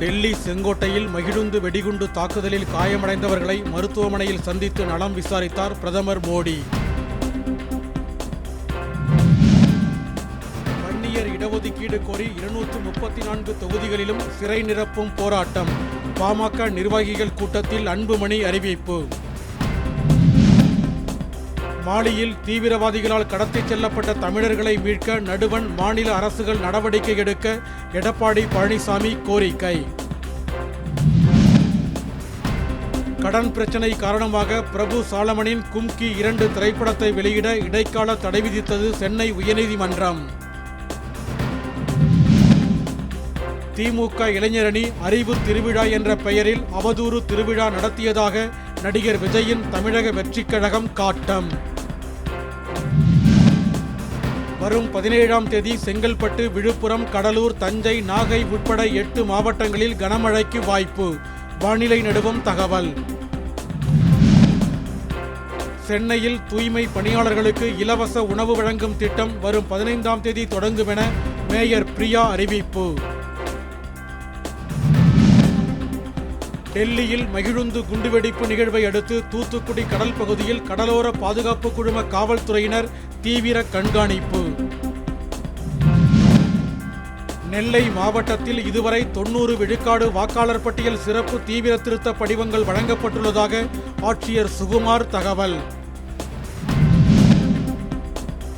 டெல்லி செங்கோட்டையில் மகிழுந்து வெடிகுண்டு தாக்குதலில் காயமடைந்தவர்களை மருத்துவமனையில் சந்தித்து நலம் விசாரித்தார் பிரதமர் மோடி. வன்னியர் இடஒதுக்கீடு கோரி இருநூற்று முப்பத்தி நான்கு தொகுதிகளிலும் சிறை நிரப்பும் போராட்டம். பாமக நிர்வாகிகள் கூட்டத்தில் அன்புமணி அறிவிப்பு. மாலியில் தீவிரவாதிகளால் கடத்திச் செல்லப்பட்ட தமிழர்களை மீட்க நடுவண் மாநில அரசுகள் நடவடிக்கை எடுக்க எடப்பாடி பழனிசாமி கோரிக்கை. கடன் பிரச்சனை காரணமாக பிரபு சாலமனின் கும்கி இரண்டு திரைப்படத்தை வெளியிட இடைக்கால தடை விதித்தது சென்னை உயர்நீதிமன்றம். திமுக இளைஞரணி அறிவு திருவிழா என்ற பெயரில் அவதூறு திருவிழா நடத்தியதாக நடிகர் விஜயின் தமிழக வெற்றிக் கழகம் காட்டம். வரும் பதினேழாம் தேதி செங்கல்பட்டு விழுப்புரம் கடலூர் தஞ்சை நாகை உட்பட எட்டு மாவட்டங்களில் கனமழைக்கு வாய்ப்பு. வானிலை நடுவம் தகவல். சென்னையில் தூய்மை பணியாளர்களுக்கு இலவச உணவு வழங்கும் திட்டம் வரும் பதினைந்தாம் தேதி தொடங்கும் என மேயர் பிரியா அறிவிப்பு. டெல்லியில் மகிழுந்து குண்டுவெடிப்பு நிகழ்வை அடுத்து தூத்துக்குடி கடல் பகுதியில் கடலோர பாதுகாப்பு குழும காவல்துறையினர் தீவிர கண்காணிப்பு. நெல்லை மாவட்டத்தில் இதுவரை தொன்னூறு விழுக்காடு வாக்காளர் பட்டியல் சிறப்பு தீவிர திருத்த படிவங்கள் வழங்கப்பட்டுள்ளதாக ஆட்சியர் சுகுமார் தகவல்.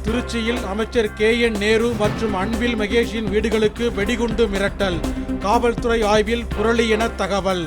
திருச்சியில் அமைச்சர் கே என் நேரு மற்றும் அன்பில் மகேஷின் வீடுகளுக்கு வெடிகுண்டு மிரட்டல். காவல்துறை ஆய்வில் புரளி என தகவல்.